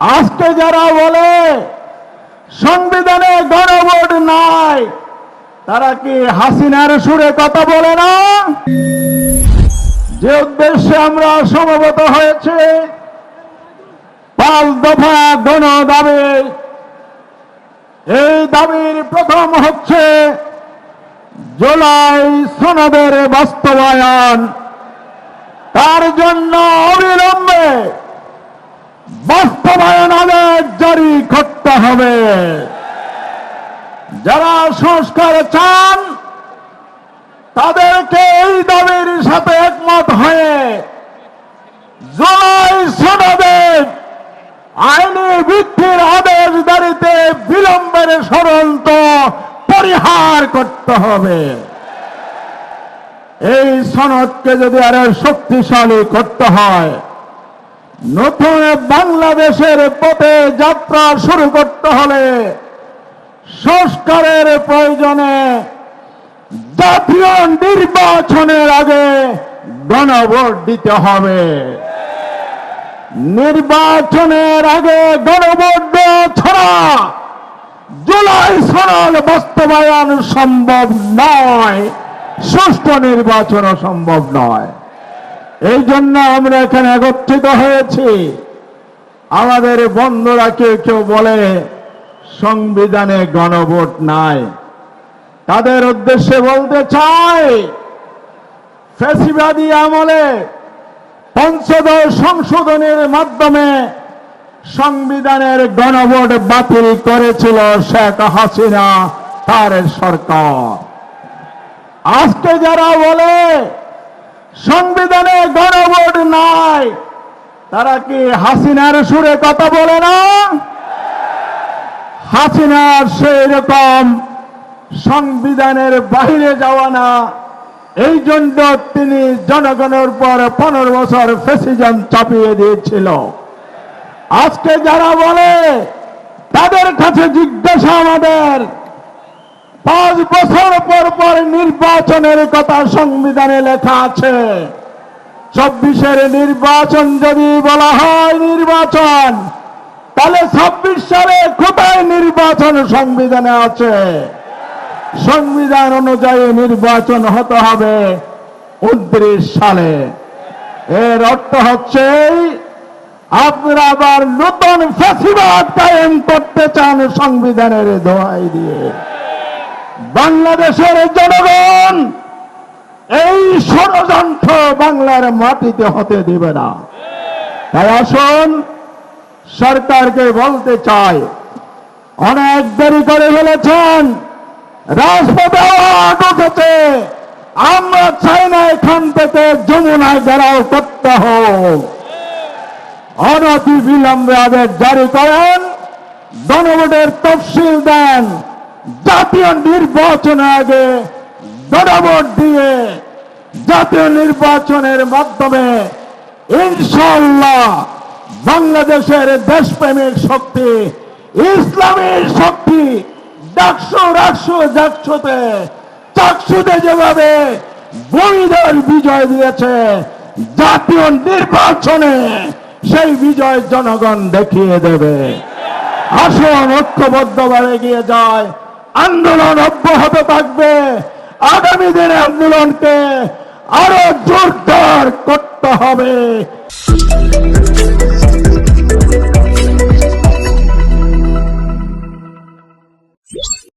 আজকে যারা বলে সংবিধানে গণভোট নাই, তারা কি হাসিনার সুরে কথা বলে না? যে উদ্দেশ্যে আমরা সমবেত হয়েছে, পাঁচ দফা গণ দাবি। এই দাবির প্রথম হচ্ছে জুলাই সনদের বাস্তবায়ন। তার জন্য অবিলম্বে বাস্তবায়ন আদেশ জারি করতে হবে। যারা সংস্কার চান, তাদেরকে এই দাবির সাথে একমত হয়ে জুলাই সনদের আইনি ভিত্তির আদেশ দাঁড়িতে বিলম্বের ষড়যন্ত্র পরিহার করতে হবে। এই সনদকে যদি আরও শক্তিশালী করতে হয় নতুন বাংলাদেশের পথে যাত্রা শুরু করতে হলে সংস্কারের প্রয়োজনে জাতীয় নির্বাচনের আগে গণভোট দিতে হবে। নির্বাচনের আগে গণভোট দেওয়া ছাড়া জুলাই সরল বাস্তবায়ন সম্ভব নয়, সুষ্ঠু নির্বাচনও সম্ভব নয়। এই জন্য আমরা এখানে একত্রিত হয়েছি। আমাদের বন্ধুরা কেউ কেউ বলে, সংবিধানে গণভোট নাই। তাদের উদ্দেশ্যে বলতে চাই আমলে পঞ্চদশ সংশোধনের মাধ্যমে সংবিধানের গণভোট বাতিল করেছিল শেখ হাসিনা, তার সরকার। আজকে যারা বলে সংবিধানে গণভোট নাই। তারা কি হাসিনার সুরে কথা বলে না? হাসিনার সেই রকম সংবিধানের বাইরে যাওয়া না। এই জন্য তিনি জনগণের পর পনেরো বছর ফেসিজম চাপিয়ে দিয়েছিল। আজকে যারা বলে, তাদের কাছে জিজ্ঞাসা পাঁচ বছর পর পর নির্বাচনের কথা সংবিধানে লেখা আছে। চব্বিশের নির্বাচন যদি বলা হয় নির্বাচন, তাহলে ছাব্বিশ সালে কোথায় নির্বাচন সংবিধানে আছে? সংবিধান অনুযায়ী নির্বাচন হতে হবে উনত্রিশ সালে। এর অর্থ হচ্ছে, আপনারা আবার নতুন ফ্যাসিবাদ কায়েম করতে চান সংবিধানের দোহাই দিয়ে। বাংলাদেশের জনগণ এই ষড়যন্ত্র বাংলার মাটিতে হতে দিবে না। তাই আসুন, সরকারকে বলতে চাই, অনেক দেরি করে ফেলেছেন, রাজপথে আমরা চাই না এখান থেকে যমুনায় ঘেরাও করতে হোক। বিলম্বে আদেশ জারি করেন গণভোটের তফসিল দেন। জাতীয় নির্বাচন আগে গণভোট দিয়ে জাতীয় নির্বাচনের মাধ্যমে ইনশাল্লাহ বাংলাদেশের দেশপ্রেমিক শক্তি, ইসলামের শক্তি ডাকশো রাকশো যাকশোতে চাকসুতে যেভাবে বৈধর বিজয় দিয়েছে, জাতীয় নির্বাচনে সেই বিজয় জনগণ দেখিয়ে দেবে। আসন ঐক্যবদ্ধভাবে এগিয়ে যায়। আন্দোলন অব্যাহত থাকবে। আগামী দিনে আন্দোলনকে আরও জোরদার করতে হবে।